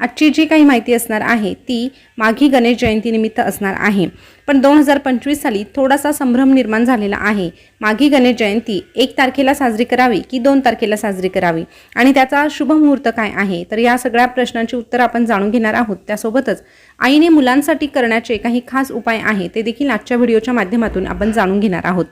आजची जी काही माहिती असणार आहे ती माघी गणेश जयंतीनिमित्त असणार आहे. पण दोन हजार पंचवीस साली थोडासा संभ्रम निर्माण झालेला आहे. माघी गणेश जयंती एक तारखेला साजरी करावी की दोन तारखेला साजरी करावी? आणि त्याचा शुभ मुहूर्त काय आहे? तर या सगळ्या प्रश्नांची उत्तर आपण जाणून घेणार आहोत त्यासोबतच आईने मुलांसाठी करण्याचे काही खास उपाय आहे ते देखील आजच्या व्हिडिओच्या माध्यमातून आपण जाणून घेणार आहोत.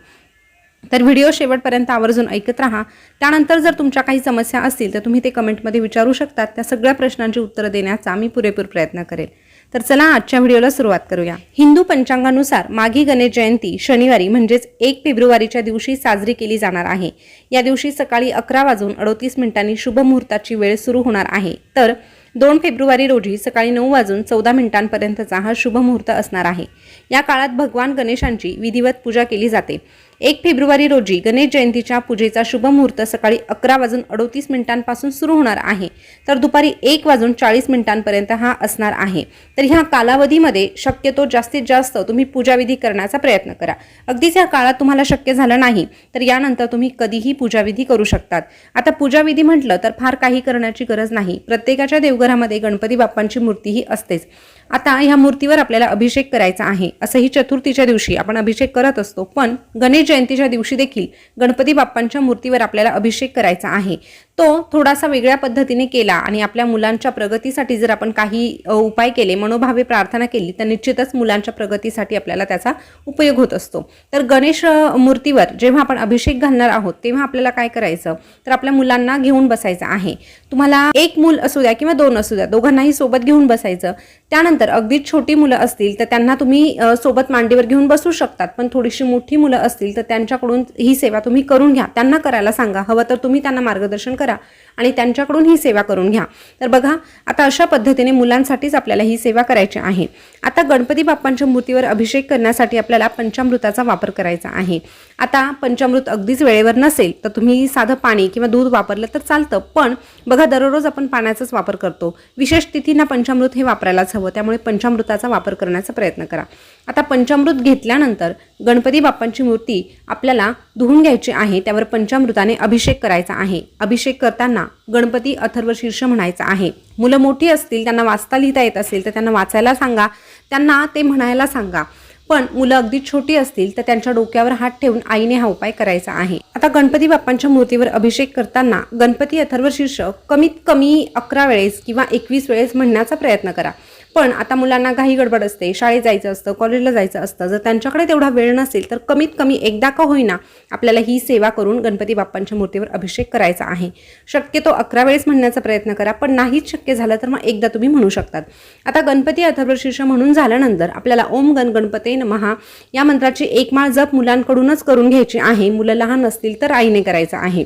तर व्हिडिओ शेवटपर्यंत आवर्जून ऐकत राहा. त्यानंतर जर तुमच्या काही समस्या असतील तर तुम्ही ते कमेंटमध्ये विचारू शकतात. त्या सगळ्या प्रश्नांची उत्तरं देण्याचा मी पुरेपूर प्रयत्न करेल. तर चला आजच्या व्हिडिओला सुरुवात करूया. हिंदू पंचांगानुसार माघी गणेश जयंती शनिवारी म्हणजेच एक फेब्रुवारीच्या दिवशी साजरी केली जाणार आहे. या दिवशी सकाळी अकरा वाजून अडोतीस मिनिटांनी शुभ मुहूर्ताची वेळ सुरू होणार आहे. तर दोन फेब्रुवारी रोजी सकाळी नऊ वाजून चौदा मिनिटांपर्यंतचा हा शुभ मुहूर्त असणार आहे. या काळात भगवान गणेशांची विधिवत पूजा केली जाते. एक फेब्रुवारी रोजी गणेश जयंतीच्या पूजेचा शुभ मुहूर्त सकाळी अकरा वाजून अडोतीस मिनिटांपासून सुरू होणार आहे. तर दुपारी एक वाजून चाळीस मिनिटांपर्यंत हा असणार आहे. तर ह्या कालावधीमध्ये शक्यतो जास्तीत जास्त तुम्ही पूजाविधी करण्याचा प्रयत्न करा. अगदीच या काळात तुम्हाला शक्य झालं नाही तर यानंतर तुम्ही कधीही पूजाविधी करू शकतात. आता पूजाविधी म्हटलं तर फार काही करण्याची गरज नाही. प्रत्येकाच्या देवघरामध्ये गणपती बाप्पांची मूर्तीही असतेच. आता ह्या मूर्तीवर आपल्याला अभिषेक करायचा आहे. असंही चतुर्थीच्या दिवशी आपण अभिषेक करत असतो. पण गणेश जयंतीच्या दिवशी देखील गणपती बाप्पांच्या मूर्तीवर आपल्याला अभिषेक करायचा आहे. तो थोडासा वेगळ्या पद्धतीने केला आणि आपल्या मुलांच्या प्रगतीसाठी जर आपण काही उपाय केले मनोभावे प्रार्थना केली तर निश्चितच मुलांच्या प्रगतीसाठी आपल्याला त्याचा उपयोग होत असतो. तर गणेश मूर्तीवर जेव्हा आपण अभिषेक घालणार आहोत तेव्हा आपल्याला काय करायचं? तर आपल्या मुलांना घेऊन बसायचं आहे. तुम्हाला एक मूल असू द्या किंवा दोन असू द्या दोघांनाही सोबत घेऊन बसायचं. त्यानंतर अगदीच छोटी मुलं असतील तर त्यांना तुम्ही सोबत मांडीवर घेऊन बसू शकतात. पण थोडीशी मोठी मुलं असतील तर त्यांच्याकडून ही सेवा तुम्ही करून घ्या. त्यांना करायला सांगा. हवं तर तुम्ही त्यांना मार्गदर्शन करा आणि त्यांच्याकडून ही सेवा करून घ्या. तर बघा आता अशा पद्धतीने मुलांसाठीच आपल्याला ही सेवा करायची आहे. आता गणपती बाप्पांच्या मूर्तीवर अभिषेक करण्यासाठी आपल्याला पंचामृताचा वापर करायचा आहे. आता पंचामृत अगदीच वेळेवर नसेल तर तुम्ही साधं पाणी किंवा दूध वापरलं तर चालतं. पण बघा दररोज आपण पाण्याचाच वापर करतो. विशेष तिथींना पंचामृत हे वापरायलाच हवं. त्यामुळे पंचामृताचा वापर करण्याचा प्रयत्न करा. आता पंचामृत घेतल्यानंतर गणपती बाप्पांची मूर्ती आपल्याला धुवून घ्यायची आहे त्यावर पंचामृताने अभिषेक करायचा आहे. अभिषेक करताना गणपती अथर्व शीर्ष म्हणायचा आहे. मुलं मोठी असतील त्यांना वाचता लिहिता येत असेल तर त्यांना वाचायला सांगा. त्यांना ते म्हणायला सांगा. पण मुलं अगदी छोटी असतील तर त्यांच्या डोक्यावर हात ठेवून आईने हा उपाय करायचा आहे. आता गणपती बाप्पांच्या मूर्तीवर अभिषेक करताना गणपती अथर्व शीर्ष कमीत कमी अकरा वेळेस किंवा एकवीस वेळेस म्हणण्याचा प्रयत्न करा. पण आता मुलांना घाई गडबड असते शाळेत जायचं असतं कॉलेजला जायचं असतं जर त्यांच्याकडे तेवढा वेळ नसेल तर कमीत कमी एकदा का होईना आपल्याला ही सेवा करून गणपती बाप्पांच्या मूर्तीवर अभिषेक करायचा आहे. शक्यतो अकरा वेळेस म्हणण्याचा प्रयत्न करा पण नाहीच शक्य झालं तर मग एकदा तुम्ही म्हणू शकतात. आता गणपती अथर्वशीर्ष म्हणून झाल्यानंतर आपल्याला ओम गण गणपते नमहा या मंत्राची एक माळ जप मुलांकडूनच करून घ्यायची आहे. मुलं लहान असतील तर आईने करायचं आहे.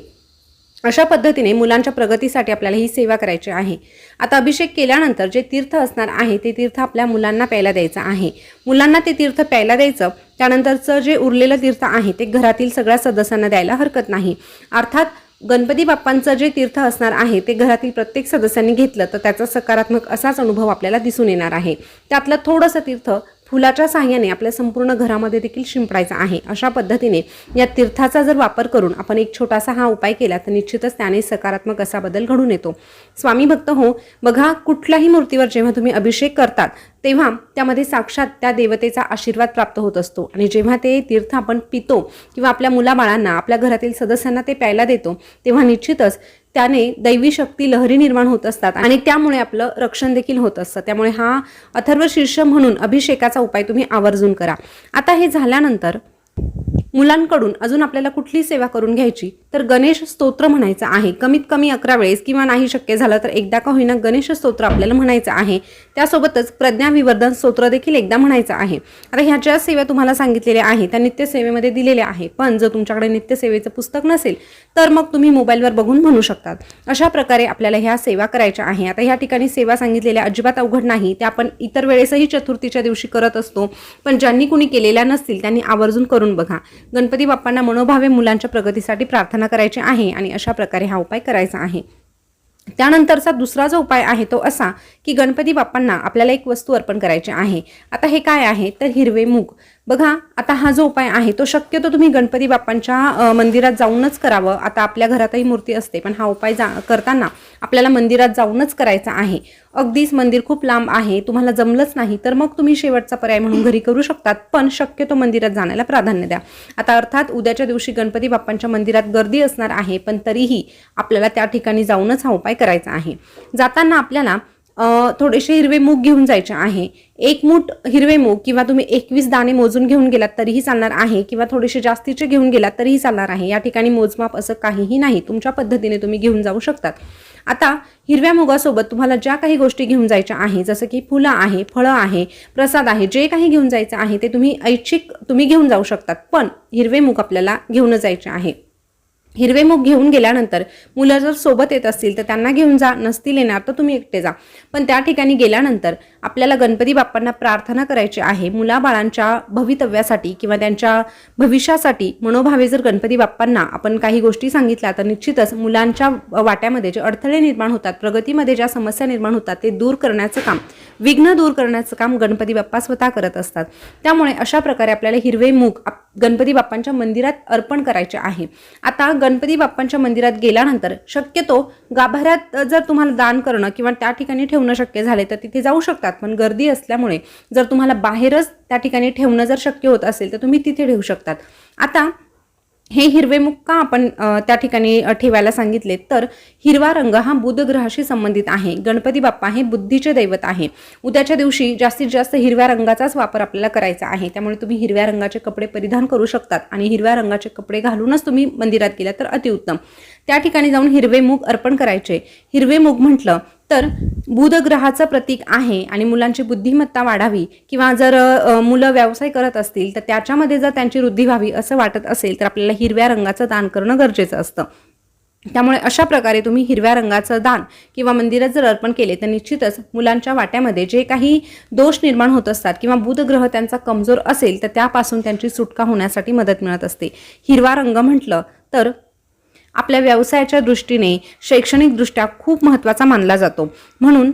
अशा पद्धतीने मुलांच्या प्रगतीसाठी आपल्याला ही सेवा करायची आहे. आता अभिषेक केल्यानंतर जे तीर्थ असणार आहे ते तीर्थ आपल्या मुलांना प्यायला द्यायचं आहे. मुलांना ते तीर्थ प्यायला द्यायचं त्यानंतरचं जे उरलेलं तीर्थ आहे ते घरातील सगळ्या सदस्यांना द्यायला हरकत नाही. अर्थात गणपती बाप्पांचं जे तीर्थ असणार आहे ते घरातील प्रत्येक सदस्यांनी घेतलं तर त्याचा सकारात्मक असाच अनुभव आपल्याला दिसून येणार आहे. त्यातलं थोडंसं तीर्थ फुलाच्या साह्याने आपल्या संपूर्ण घरामध्ये देखील शिंपडायचा आहे. अशा पद्धतीने या तीर्थाचा जर वापर करून आपण एक छोटासा हा उपाय केला तर निश्चितच त्याने सकारात्मक असा बदल घडून येतो. स्वामी भक्त हो बघा कुठल्याही मूर्तीवर जेव्हा तुम्ही अभिषेक करतात तेव्हा त्यामध्ये साक्षात त्या देवतेचा आशीर्वाद प्राप्त होत असतो. आणि जेव्हा ते तीर्थ आपण पितो किंवा आपल्या मुलाबाळांना आपल्या घरातील सदस्यांना ते प्यायला देतो तेव्हा निश्चितच त्याने दैवी शक्ती लहरी निर्माण होत असतात आणि त्यामुळे आपलं रक्षण देखील होत असतं. त्यामुळे हा अथर्व शीर्ष म्हणून अभिषेकाचा उपाय तुम्ही आवर्जून करा. आता हे झाल्यानंतर मुलांकडून अजून आपल्याला कुठली सेवा करून घ्यायची? तर गणेश स्तोत्र म्हणायचं आहे. कमीत कमी अकरा वेळेस किंवा नाही शक्य झालं तर एकदा का होईना गणेश स्तोत्र आपल्याला म्हणायचं आहे. त्यासोबतच प्रज्ञाविवर्धन स्तोत्र देखील एकदा म्हणायचं आहे. आता ह्या ज्या सेवा तुम्हाला सांगितलेल्या आहे त्या नित्यसेवेमध्ये दिलेल्या आहे पण जर तुमच्याकडे नित्यसेवेचं पुस्तक नसेल तर मग तुम्ही मोबाईलवर बघून म्हणू शकतात. अशा प्रकारे आपल्याला ह्या सेवा करायच्या आहे. आता ह्या ठिकाणी सेवा सांगितलेल्या अजिबात अवघड नाही. त्या आपण इतर वेळेसही चतुर्थीच्या दिवशी करत असतो. पण ज्यांनी कुणी केलेल्या नसतील त्यांनी आवर्जून करून बघा. गणपती बाप्पांना मनोभावे मुलांच्या प्रगतीसाठी प्रार्थना करायची आहे आणि अशा प्रकारे हा उपाय करायचा आहे. त्यानंतरचा दुसरा जो उपाय आहे तो असा की गणपती बाप्पांना आपल्याला एक वस्तू अर्पण करायची आहे. आता हे काय आहे? तर हिरवे मूग. बघा आता हा जो उपाय आहे तो शक्यतो तुम्ही गणपती बाप्पांच्या मंदिरात जाऊनच करावं. आता आपल्या घरातही मूर्ती असते पण हा उपाय जा करताना आपल्याला मंदिरात जाऊनच करायचा आहे. अगदीच मंदिर खूप लांब आहे तुम्हाला जमलंच नाही तर मग तुम्ही शेवटचा पर्याय म्हणून घरी करू शकतात पण शक्यतो मंदिरात जाण्याला प्राधान्य द्या. आता अर्थात उद्याच्या दिवशी गणपती बाप्पांच्या मंदिरात गर्दी असणार आहे पण तरीही आपल्याला त्या ठिकाणी जाऊनच हा उपाय करायचा आहे. जाताना आपल्याला थोडेसे हिरवे मूग घेऊन जायचे आहे. एक मूठ हिरवे मूग किंवा तुम्ही एकवीस दाणे मोजून घेऊन गेलात तरीही चालणार आहे किंवा थोडेसे जास्तीचे घेऊन गेलात तरीही चालणार आहे. या ठिकाणी मोजमाप असं काहीही नाही. तुमच्या पद्धतीने तुम्ही घेऊन जाऊ शकतात. आता हिरव्या मुगासोबत तुम्हाला ज्या काही गोष्टी घेऊन जायच्या आहे जसं की फुलं आहे फळं आहे प्रसाद आहे जे काही घेऊन जायचं आहे ते तुम्ही ऐच्छिक तुम्ही घेऊन जाऊ शकतात. पण हिरवे मूग आपल्याला घेऊन जायचे आहे. हिरवे मूग घेऊन गेल्यानंतर मुलं जर सोबत येत असतील तर त्यांना घेऊन जा नसतील येणार तर तुम्ही एकटे जा. पण त्या ठिकाणी गेल्यानंतर आपल्याला गणपती बाप्पांना प्रार्थना करायची आहे. मुलाबाळांच्या भवितव्यासाठी किंवा त्यांच्या भविष्यासाठी मनोभावे जर गणपती बाप्पांना आपण काही गोष्टी सांगितल्या तर निश्चितच मुलांच्या वाट्यामध्ये जे अडथळे निर्माण होतात प्रगतीमध्ये ज्या समस्या निर्माण होतात ते दूर करण्याचं काम विघ्न दूर करण्याचं काम गणपती बाप्पा स्वतः करत असतात. त्यामुळे अशा प्रकारे आपल्याला हिरवे मूग आप- गणपती बाप्पांच्या मंदिरात अर्पण करायचे आहे. आता गणपती बाप्पांच्या मंदिरात गेल्यानंतर शक्यतो गाभाऱ्यात जर तुम्हाला दान करणं किंवा त्या ठिकाणी ठेवणं शक्य झाले तर तिथे जाऊ शकतात. पण गर्दी असल्यामुळे जर तुम्हाला बाहेरच त्या ठिकाणी ठेवणं जर शक्य होत असेल तर तुम्ही तिथे ठेवू शकतात. आता हे हिरवे मुक्का का आपण त्या ठिकाणी ठेवायला सांगितले. तर हिरवा रंग हा बुध ग्रहाशी संबंधित आहे. गणपती बाप्पा हे बुद्धीचे दैवत आहे. उद्याच्या दिवशी जास्तीत जास्त हिरव्या रंगाचाच वापर आपल्याला करायचा आहे. त्यामुळे तुम्ही हिरव्या रंगाचे कपडे परिधान करू शकतात आणि हिरव्या रंगाचे कपडे घालूनच तुम्ही मंदिरात गेला तर अतिउत्तम. त्या ठिकाणी जाऊन हिरवे मूग अर्पण करायचे. हिरवे मूग म्हटलं तर बुध ग्रहाचं प्रतीक आहे आणि मुलांची बुद्धिमत्ता वाढावी किंवा जर मुलं व्यवसाय करत असतील तर त्याच्यामध्ये जर त्यांची वृद्धी व्हावी असं वाटत असेल तर आपल्याला हिरव्या रंगाचं दान करणं गरजेचं असतं. त्यामुळे अशा प्रकारे तुम्ही हिरव्या रंगाचं दान किंवा मंदिरात जर अर्पण केले तर निश्चितच मुलांच्या वाट्यामध्ये जे काही दोष निर्माण होत असतात किंवा बुधग्रह त्यांचा कमजोर असेल तर त्यापासून त्यांची सुटका होण्यासाठी मदत मिळत असते. हिरवा रंग म्हटलं तर आपल्या व्यवसायाच्या दृष्टीने शैक्षणिकदृष्ट्या खूप महत्त्वाचा मानला जातो. म्हणून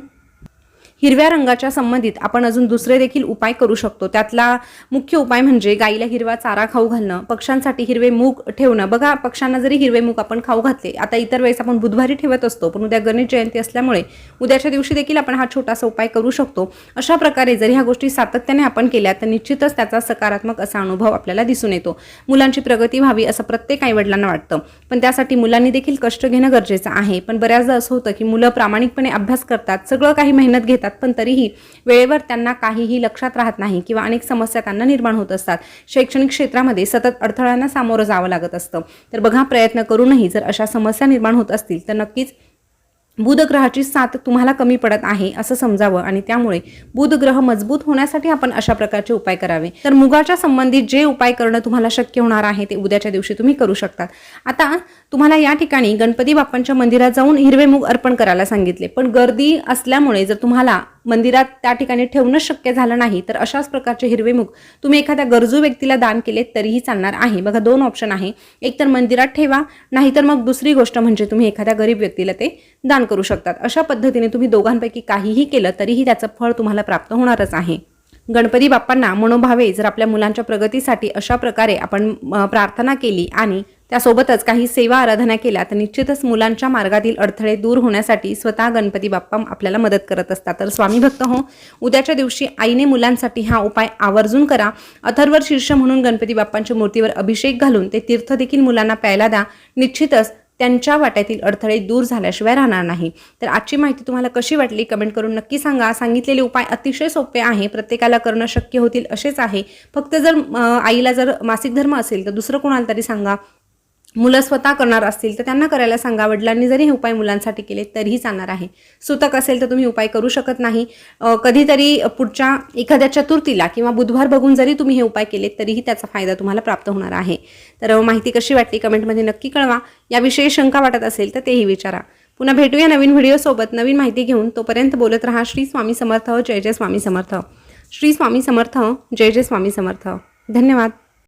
हिरव्या रंगाच्या संबंधित आपण अजून दुसरे देखील उपाय करू शकतो. त्यातला मुख्य उपाय म्हणजे गाईला हिरवा चारा खाऊ घालणं पक्ष्यांसाठी हिरवे मूग ठेवणं. बघा पक्ष्यांना जरी हिरवे मूग आपण खाऊ घातले आता इतर वेळेस आपण बुधवारी ठेवत असतो पण उद्या गणेश जयंती असल्यामुळे उद्याच्या दिवशी देखील आपण हा छोटासा उपाय करू शकतो. अशा प्रकारे जर ह्या गोष्टी सातत्याने आपण केल्या तर निश्चितच त्याचा सकारात्मक असा अनुभव आपल्याला दिसून येतो. मुलांची प्रगती व्हावी असं प्रत्येक आईवडिलांना वाटतं. पण त्यासाठी मुलांनी देखील कष्ट घेणं गरजेचं आहे. पण बऱ्याचदा असं होतं की मुलं प्रामाणिकपणे अभ्यास करतात सगळं काही मेहनत घेतात पण तरीही वेळेवर त्यांना काहीही लक्षात राहत नाही किंवा अनेक समस्या त्यांना निर्माण होत असतात. शैक्षणिक क्षेत्रामध्ये सतत अडथळ्यांना सामोरं जावं लागत असतं. तर बघा प्रयत्न करूनही जर अशा समस्या निर्माण होत असतील तर नक्कीच बुधग्रहाची साथ तुम्हाला कमी पडत आहे असं समजावं आणि त्यामुळे बुधग्रह मजबूत होण्यासाठी आपण अशा प्रकारचे उपाय करावे. तर मुगाच्या संबंधित जे उपाय करणं तुम्हाला शक्य होणार आहे ते उद्याच्या दिवशी तुम्ही करू शकतात. आता तुम्हाला या ठिकाणी गणपती बाप्पांच्या मंदिरात जाऊन हिरवे मूग अर्पण करायला सांगितले. पण गर्दी असल्यामुळे जर तुम्हाला मंदिरात त्या ठिकाणी ठेवणं शक्य झालं नाही तर अशाच प्रकारचे हिरवे मूग तुम्ही एखाद्या गरजू व्यक्तीला दान केले तरीही चालणार आहे. बघा दोन ऑप्शन आहे. एक तर मंदिरात ठेवा नाहीतर मग दुसरी गोष्ट म्हणजे तुम्ही एखाद्या गरीब व्यक्तीला ते दान करू शकतात. अशा पद्धतीने तुम्ही दोघांपैकी काहीही केलं तरीही त्याचं फळ तुम्हाला प्राप्त होणारच आहे. गणपती बाप्पांना मनोभावे जर आपल्या मुलांच्या प्रगतीसाठी अशा प्रकारे आपण प्रार्थना केली आणि त्यासोबतच काही सेवा आराधना केल्या तर निश्चितच मुलांच्या मार्गातील अडथळे दूर होण्यासाठी स्वतः गणपती बाप्पा आपल्याला मदत करत असतात. तर स्वामी भक्त हो उद्याच्या दिवशी आईने मुलांसाठी हा उपाय आवर्जून करा. अथर्वर शीर्ष म्हणून गणपती बाप्पांच्या मूर्तीवर अभिषेक घालून ते तीर्थ देखील मुलांना प्यायला द्या. निश्चितच त्यांच्या वाट्यातील अडथळे दूर झाल्याशिवाय राहणार नाही. तर आजची माहिती तुम्हाला कशी वाटली? कमेंट करून नक्की सांगा. सांगितलेले उपाय अतिशय सोपे आहे. प्रत्येकाला करणं शक्य होतील असेच आहे. फक्त जर आईला जर मासिक धर्म असेल तर दुसरं कोणाला तरी सांगा. मुलं स्वतः करणार असतील तर त्यांना करायला सांगा. वडिलांनी जरी हे उपाय मुलांसाठी केले तरीही चालणार आहे. सुतक असेल तर तुम्ही उपाय करू शकत नाही. कधीतरी पुढच्या एखाद्या चतुर्थीला किंवा बुधवार बघून जरी तुम्ही हे उपाय केले तरीही त्याचा फायदा तुम्हाला प्राप्त होणार आहे. तर माहिती कशी वाटली कमेंटमध्ये नक्की कळवा. याविषयी शंका वाटत असेल तर तेही विचारा. पुन्हा भेटूया नवीन व्हिडिओसोबत नवीन माहिती घेऊन तोपर्यंत बोलत राहा. श्री स्वामी समर्थ. जय जय स्वामी समर्थ. श्री स्वामी समर्थ. जय जय स्वामी समर्थ. धन्यवाद.